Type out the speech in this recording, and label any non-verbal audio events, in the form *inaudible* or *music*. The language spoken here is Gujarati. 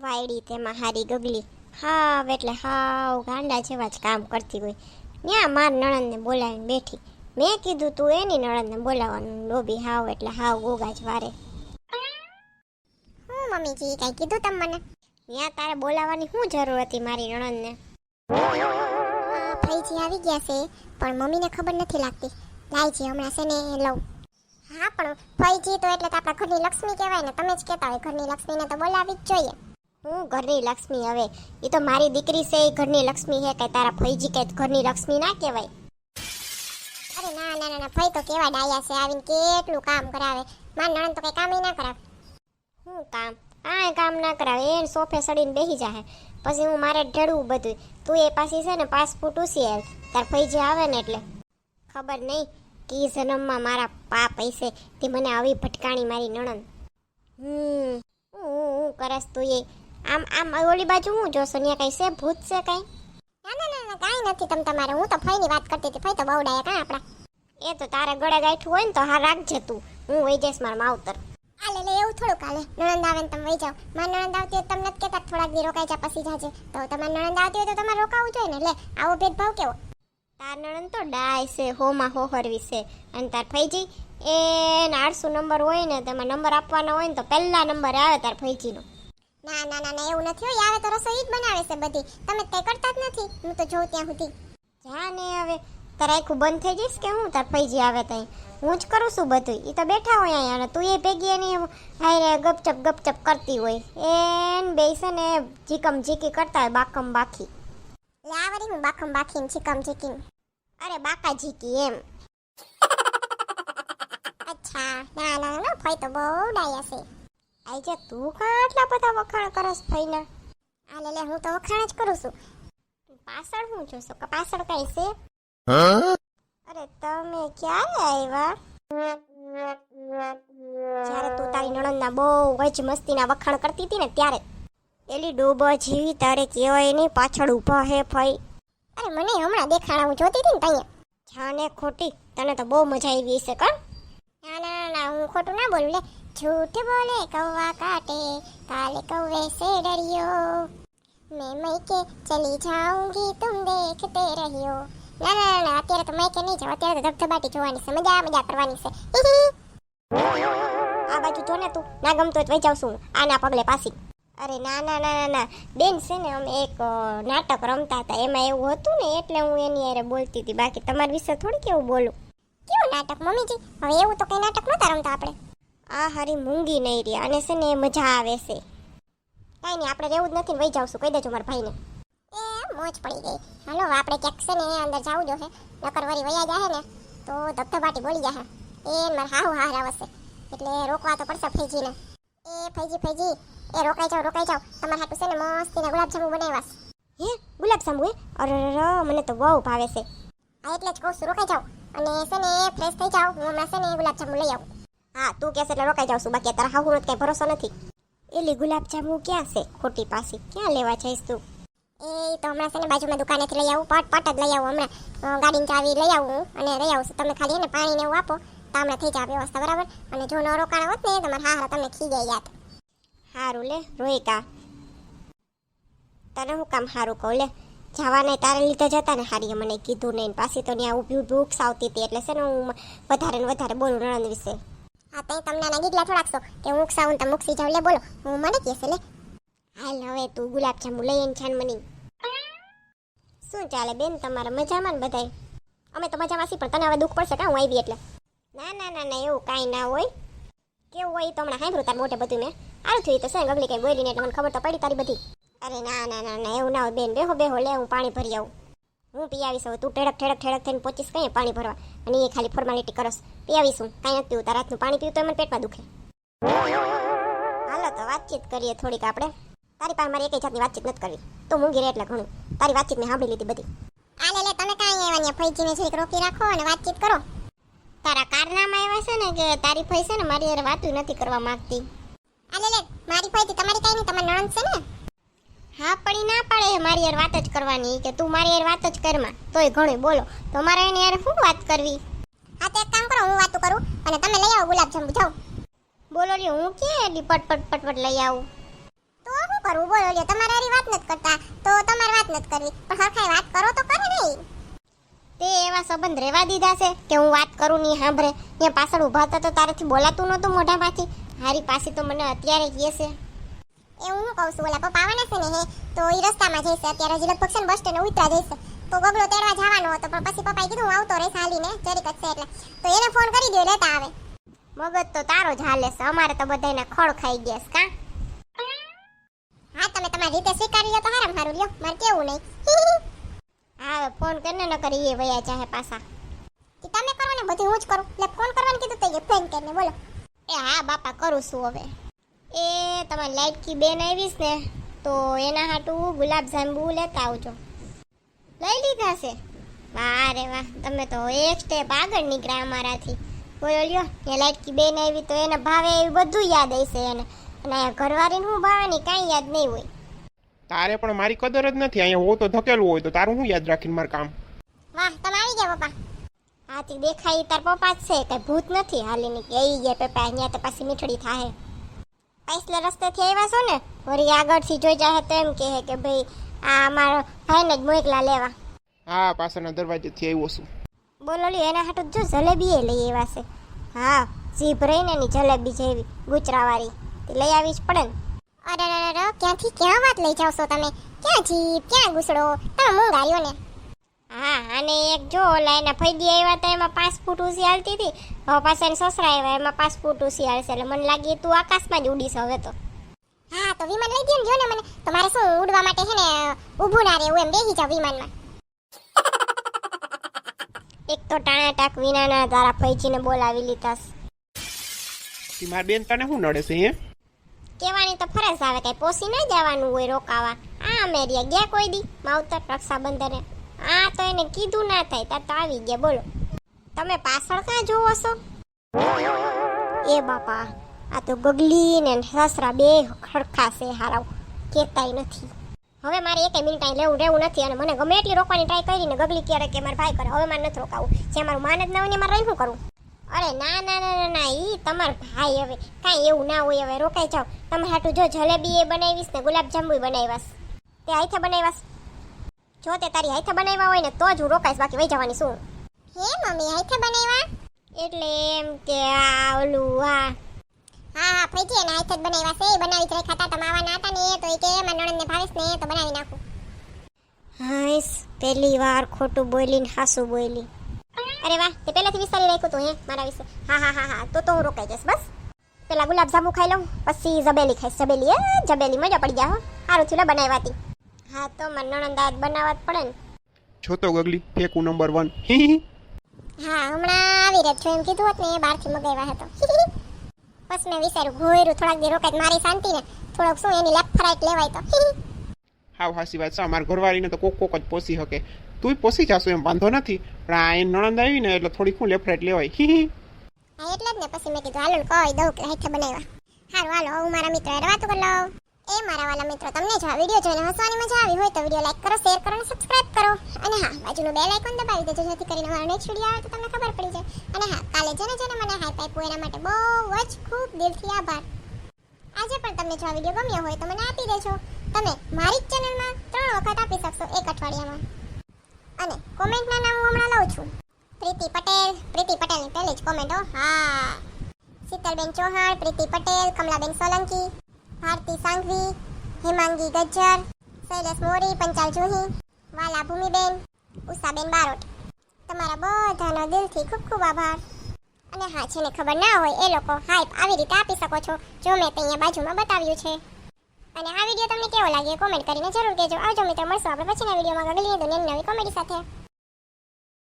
વાયડી તેમાં હારી ગગલી. હાવ એટલે હાવ ગાંડા જેવા જ કામ કરતી હોય. ત્યાં માર નણંદને બોલાવીને બેઠી. મેં કીધું તું એની નણંદને બોલાવવાનું. ડોબી હાવ એટલે હાવ ગોગા જ વારે. હું મમ્મીજી કઈ કીધું તમ મને? ત્યાં તારે બોલાવવાની શું જરૂર હતી મારી નણંદને? ભાઈજી આવી ગયા છે, પણ મમ્મીને ખબર નથી લાગતી. લાઈજી હમણાં છે ને લઉં હા, પણ ફઈજી તો એટલે તો આપણા ઘરની લક્ષ્મી કહેવાય ને, તમે જ કહેતા હોય ઘરની લક્ષ્મીને તો બોલાવી જ જોઈએ. હું ઘરની લક્ષ્મી હવે? એ તો મારી દીકરી છે એ ઘરની લક્ષ્મી છે કે તારા ફઈજી કે ઘરની લક્ષ્મી ના કહેવાય. અરે ના ના ના ફઈ તો કેવા ડાયા છે, આવીને કેટલું કામ કરાવે? માર નણંદ તો કઈ કામ ના કરાવે. હું કામ? કાંઈ કામ ના કરાવે, એને સોફે સડીને બેસી જાય પછી હું મારે ઢળવું બધું તું એ પાછી છે ને, પાસપોર્ટ ઉસી આવ. તાર ફઈજી આવે ને એટલે. ખબર નહીં કી જન્મમાં મારા પાપ પૈસે તે મને આવી ભટકાણી મારી નણંદ. હમ હું હું કરસ તું એ? આમ આમ ઓલી બાજુ હું જોશો ત્યાં કઈ છે ભૂત છે કઈ? ના ના ના કાંઈ નથી તમ તમારે. હું તો ફઈની વાત કરતી હતી ફઈ તો બહુ ડાયા કાં આપણા? એ તો તારે ગળે ગાંઠું હોય ને તો હા રાખજે તું. હું વહી જઈશ મારા માવતર. આલે લે એવું થોડું કાલે નણંદ આવે ને તમે વહી જાઓ. મારી નણંદ આવતી હોય તમને જ કહેતા થોડાક દી રોકાઈ જા પછી જાજે. તો તમારે નણંદ આવતી હોય તો તમારે રોકાવું જોઈએ ને. લે આવો ભેદભાવ કેવો? તાર નણંદ તો ડાય છે હોમાં હોહરવી છે. અને તાર ફઈજી એ આઠસો નંબર હોય ને તેમાં નંબર આપવાનો હોય ને તો પહેલા નંબર આવે તાર ફઈજીનો. ના ના ના ના, એવું નથી હોય આવે તો રસોઈ જ બનાવે છે બધી. તમે તે કરતા જ નથી. હું તો જોઉં ત્યાં સુધી. જા ને હવે. તારે આખું બંધ થઈ જઈશ કે હું? તાર ફૈજી આવે ત્યાં હું જ કરું છું બધું. એ તો બેઠા હોય અહીંયા તું એ ભેગી એની હારે ગપચપ ગપચપ કરતી હોય. એન બેસે ને જીકમ જીકી કરતા હોય, બાકમ બાકી લાવરી હું બાકમ બાકીને ચીકમ ચીકીને અરે બાકા જીકી એમ. *laughs* અચ્છા. ના ના ના ભાઈ તો બહુ ડાયા છે. આઈ જા તું કાં આટલા બધા વખાણ કરસ ભાઈના. આ લે લે હું તો વખાણ જ કરું છું. પાછળ હું જોશો કે પાછળ કઈ છે? અરે તમે ક્યારે આવ્યા? જ્યારે તું તારી નણંદના બહુ જ મસ્તીના વખાણ કરતી હતી ને ત્યારે. એલી ડોબા જેવી તારે કહેવાય નહીં પાછળ ઊભા હે ફઈ અરે મને હમણાં દેખાણા હું જોતી હતી ને તઅહીંયા જાને ખોટી તને તો બહુ મજા આવી હશે કર ના ના, ના હું ખોટું ના બોલું લે. झूठ बोले कौवा काटे काले कौवे से डरियो मैं मैके चली जाऊंगी तुम देखते रहियो ના ના ના, ના અત્યારે તો મેકે નહીં જાવ અત્યારે તો ધબધબાટી જોવાની છે મજા મજા કરવાની છે આ બાજુ જો ને તું ના ગમતો હોય તો વહી જાવ છું આના પગલે પાછી અરે ના ના ના ના ના બેન છે ને અમે એક અ, નાટક રમતા હતા એમાં એવું હતું ને એટલે હું એની હારે બોલતી હતી બાકી તમારા વિશે થોડી કેવું બોલું કેવું નાટક મમ્મીજી હવે એવું તો કઈ નાટક નતા રમતા આપણે આ હારી મૂંગી નહીં રહી અને છે ને મજા આવે છે. કાંઈ નહીં, આપણે રહેવું જ નથી વહી જાવશું કહી દેજો મારા ભાઈને. એ, મોજ પડી ગઈ. હાલો આપણે ક્યાંક છે ને અંદર જવું જો હે. નકર વળી વયા જાહે ને, તો ધબધબાટી બોલી જાહે. એ મારા હાવ હાર આવશે. એટલે રોકવા તો પડશે ફૈજીને. એ, ફૈજી ફૈજી. એ, રોકાઈ જાવ રોકાઈ જાવ તમારા હાટુ છે ને મસ્તીના ગુલાબજાંબુ બનાવ્યા હે, ગુલાબજાંબુ એ અરે મને તો બહુ ભાવે છે. હા, એટલે જ કહું છું, રોકાઈ જાવ અને છે ને ફ્રેશ થઈ જાવ હું હમણાં છે ને ગુલાબજાંબુ લઈ આવું. હા, તું કહેશે એટલે રોકાઈ જાઉં છું. બાકી તારા હાહુનો કંઈ ભરોસો નથી. એલી ગુલાબજાંબુ ક્યાં છે? ખોટી પાસી. ક્યાં લેવા જઈશ તું? એ તો હમણાં છે ને બાજુમાં દુકાનેથી લઈ આવું. પટ પટ જ લઈ આવું હમણાં. ગાડીની ચાવી લઈ આવું અને લઈ આવું તમે ખાલી એને પાણી ને એવું આપો. તો હમણાં થઈ જાય વ્યવસ્થા, બરાબર? અને જો ન રોકાણ હોત ને તમારે હા હા તમને ખી યાદ હારું લે રોહિકા તને હું કામ હારું કહું? લે, જવાને તારે લીધે જતા ને હારીએ મને કીધું નહીં પાછી તો ત્યાં ઊભી ભૂખ આવતી હતી. એટલે છે ને હું વધારે ને વધારે બોલું નણંદ વિશે. તઈ તમને ના ગીગલા થોડાકશો કે હું ઉકસાવું તમે મુક્ષી જાવ લે બોલો. હું મને કહેશે લે. હાલ હવે તું ગુલાબજાંબુ લઈ આવીને છાન મની શું ચાલે બેન તમારા મજામાં ને બધાય? અમે તો મજામાં છીએ, પણ તને હવે દુઃખ પડશે કાં હું આવી એટલે? ના ના ના ના, એવું કાંઈ ના હોય. કેવું હોય તો હમણાં સાંભળ્યું તાર મોટે બધું મેં. આરું થયું તો ને, ગગલી કંઈ બોલી ને એટલે મને ખબર તો પડી તારી બધી. અરે ના ના ના ના, એવું ના હોય બેન. બેહો બેહો, લે, હું પાણી ભરી આવું. હું પી આવીશ હવે. તું ઠેડક ઠેડક ઠેડક થઈને પહોંચીશ કઈ પાણી ભરવા. અને એ ખાલી ફોર્માલિટી કરસ. પી આવીશું કાંઈ નથી પીવું રાતનું પાણી પીવું તો મને પેટમાં દુખે. હાલો તો વાતચીત કરીએ થોડીક આપણે. તારી પાસે મારી એકઈ જાતની વાતચીત નથી કરવી. તું મૂંગી રહે એટલે ઘણું. તારી વાતચીત મેં સાંભળી લીધી બધી. આ લે તમે કાંઈ આવ્યા ફઈજીને જરીક રોકી રાખો અને વાતચીત કરો. તારા કારનામાં એવા છે ને કે તારી ફઈ છે ને મારી હારે વાતું નથી કરવા માંગતી. આ લે લે મારી ફઈથી તમારી કાંઈ નહીં તમારી નણંદ છે ને? હા પણ એ ના પાડે મારી યાર વાત જ કરવાની. કે તું મારી યાર વાત જ કરમાં તોય ઘણું બોલો. તો મારે એની યાર શું વાત કરવી? હા તો એક કામ કરો હું વાત કરું અને તમે લઈ આવો ગુલાબજાંબુ. જાઓ. બોલો લ્યો હું કે એટલી પટ પટ પટ પટ લઈ આવું? તો શું કરવું બોલો લ્યો તમારે હારી વાત નથી કરતા. તો તમારે વાત નથી કરવી. પણ હરખાઈ વાત કરો તો કરે નહીં. તે એવા સંબંધ રહેવા દીધા છે કે હું વાત કરું નહીં સાંભળે. ત્યાં પાછળ ઊભા હતા તો તારેથી બોલાતું નહોતું મોઢામાંથી. હારી પાસે તો મને અત્યારે કહે છે. એ હું કહું છું ઓલા પપ્પા આવવાના છે ને હે તો એ રસ્તામાં જઈશ. અત્યારે હજી લગભગ છે ને બસ સ્ટેન્ડ ઉતરા જઈશ. તો ગગડો તેડવા જવાનો હતો પણ પછી પપ્પાએ કીધું હું આવતો રહીશ હાલીને જરીક જ છે એટલે. તો એને ફોન કરી દો લેતા આવે. મગજ તો તારો જ હાલે છે અમારે તો બધાને ખોળ ખાઈ ગયા છે કા? હા તમે તમારી રીતે સ્વીકારી લો તો હારામ હારું લ્યો. મારે કેવું નહીં. હા ફોન કરીને ન કરી એ વયા ચાહે પાછા. કે તમે કરો ને બધું હું જ કરું. એટલે ફોન કરવાનું કીધું તો એ ફોન કરીને બોલો. એ હા બાપા કરું છું હવે. એ તમારી લાઇટકી બેન આવીશ ને તો એના હાટું ગુલાબ જાંબુ લેતા આવજો. લઈ લીધા છે? વાહ રે વાહ તમે તો એક સ્ટેપ આગળ નીકળ્યા અમારાથી. બોલો લ્યો એ લાઈટકી બેન આવી તો એને ભાવે એવું બધું યાદ હશે એને. અને ઘરવાળીને શું ભાવે કાંઈ યાદ નહીં હોય. તારે પણ મારી કદર જ નથી અહીંયા હો તો ધકેલું હોય તો તારું હું યાદ રાખીને મારું કામ? વાહ તમે આવી ગયા પપ્પા. હાથી દેખાય તાર પપ્પા જ છે કઈ ભૂત નથી હાલીને કે આવી ગયા પપ્પા અહીંયા તો પાછી મીઠડી થાય પૈસલે રસ્તેથી આવ્યા છો ને વળી આગળથી જોઈ જાય તો એમ કહે કે ભાઈ આ અમારા ભાઈને જ મોકલા લેવા. હા પાછળના દરવાજેથી આવ્યો છું. બોલો લ્યો એના હાટું જો જલેબી એ લઈ આવ્યા છે. હા જીભ રહીને એની જલેબી જેવી ગુચરાવાળી. તે લઈ આવી જ પડે ને. અરે ક્યાંથી ક્યાં વાત લઈ જાવ છો તમે? ક્યાં જીભ ક્યાં ગુસડો? તમે મૂંગાર્યો ને. હા અને એક જો ઓલા એના ફૈદી આવ્યા હતા એમાં પાંચ ફૂટ ઊંચી હાલતી હતી. હવે પાછા એને સસરા આવ્યા એમાં પાંચ ફૂટ ઊંચી હાલશે એટલે મને લાગી તું આકાશમાં જ ઉડીશ હવે તો. હા તો વિમાન લઈ દે જો ને મને. તમારે શું ઉડવા માટે છે ને ઊભું ના રહેવું એમ બેસી જાવ વિમાનમાં. *laughs* એક તો ટાણા ટાક વિનાના તારા ફૈજીને બોલાવી લીધા. કે બેન તને શું નડે છે હે? કહેવાની તો ફરજ આવે કઈ પોસી ન જવાનું હોય રોકાવા. આ અમેરિયા ગયા કોઈ દી? માવતર રક્ષાબંધને. આ તો એને કીધું ના થાય, તાર તો આવી ગયા, બોલો. તમે પાછળ ક્યાં જોવો છો? એ બાપા, આ તો ગગલી ને સસરા બે ખડખા છે હારાવ કેતાય નથી. હવે મારે એક મિનિટ અહીં લેવું રહેવું નથી અને મને ગમે એટલી રોકવાની ટ્રાય કરીને ગગલી ક્યારે કે મારા ભાઈ કરે હવે મારે નથી રોકાવું. જે મારું માન જ ના હોય ને મારે શું કરું? અરે ના ના ના ના ના એ તમાર ભાઈ હવે. કાંઈ એવું ના હોય, હવે રોકાઈ જાઓ. તમે હાટું જો જલેબી એ બનાવીશ ને ગુલાબ જાંબુ બનાવ્યાસ તે આઈથે બનાવ્યાસ જો તે તારી હાથે બનાવ્યા હોય ને તો જ હું રોકાઈશ બાકી વહી જવાની શું? હે મમ્મી હાથે બનાવ્યા? એટલે એમ કે આ ઓલું આ હા હા છે એના હાથે જ બનાવ્યા છે. એ બનાવી જ રાખ્યા હતા. તમે આવવાના હતા ને તો એ કે મારા નણંદને ભાવેશ ને તો બનાવી નાખું. હાઈસ પહેલી વાર ખોટું બોલીને હાસું બોલી. અરે વાહ તે પહેલાથી વિચારી રાખ્યું તું હે મારા વિશે. હા હા હા હા તો તો હું રોકાઈ જઈશ બસ. પેલા ગુલાબ જાંબુ ખાઈ લઉં પછી જબેલી ખાઈશ. જબેલી હે જબેલી મજા પડી જાય હો. સારું થયું બનાવ્યા હતી હા તો મને નણંદાજ બનાવવા જ પડે ને. છો તો ગગલી ફેકું નંબર વન હી હી. હા. હમણાં આવી રહ્યો છું એમ કીધું હોત ને બહારથી મગાવ્યા હતો. બસ મેં વિચાર્યું ઘોયરું થોડાક દી રોકાય મારી શાંતિ ને. થોડોક શું એની લેફ્ટ લેવાય તો. હાવ હાસી વાત છે મારા ઘરવાળીને તો કોક કોક જ પોસી શકે. તું પોસી જાશું એમ વાંધો નથી. પણ આ એ નણંદ આવી ને એટલે થોડી શું લેફ્ટ લેવાય. હી હી. હા એટલે જ ને પછી મેં કીધું હાલો કહી દઉં કે હાથે બનાવ્યા. હારું હાલો હું મારા મિત્રો હારે વાતો કરી લઉં. એ મારા વાલા મિત્રો, તમને જો આ વીડિયો જોઈને હસવાની મજા આવી હોય તો વીડિયો લાઈક કરો શેર કરો અને સબસ્ક્રાઇબ કરો. અને હા, બાજુનું બેલ આઇકોન દબાવી દેજો, જેથી કરીને મારો નેક્સ્ટ વીડિયો આવે તો તમને ખબર પડી જાય. અને હા, કાલે જેને જેને મને હાઈપ આપ્યું એના માટે બહુ જ ખૂબ દિલથી આભાર. આજે પણ તમને જો આ વીડિયો ગમ્યો હોય તો મને આપી દેજો. તમે મારી જ ચેનલમાં ત્રણ વખત આપી શકશો એક અઠવાડિયામાં. અને કોમેન્ટના નામ હું હમણાં લઉં છું. પ્રીતિ પટેલ, પ્રીતિ પટેલની પહેલી જ કોમેન્ટ હો, હા. શીતલબેન ચૌહાણ, પ્રીતિ પટેલ, કમલાબેન સોલંકી ભારતી સાંઘવી હેમાંગી ગજ્જર શૈલેષ મોરી પંચાલ જુહી વાલા ભૂમિબેન ઉષાબેન બારોટ તમારા બધાનો દિલથી ખૂબ ખૂબ આભાર. અને હા, જેને ખબર ના હોય, એ લોકો હાઈપ આવી રીતે આપી શકો છો, જો મેં અહીંયા બાજુમાં બતાવ્યું છે. અને આ વીડિયો તમને કેવો લાગ્યો કોમેન્ટ કરીને જરૂર કહેજો. આવજો મિત્રો, મળશું આપણે પછીના વિડીયોમાં. ગગલીની દુનિયાની નવી કોમેડી સાથે.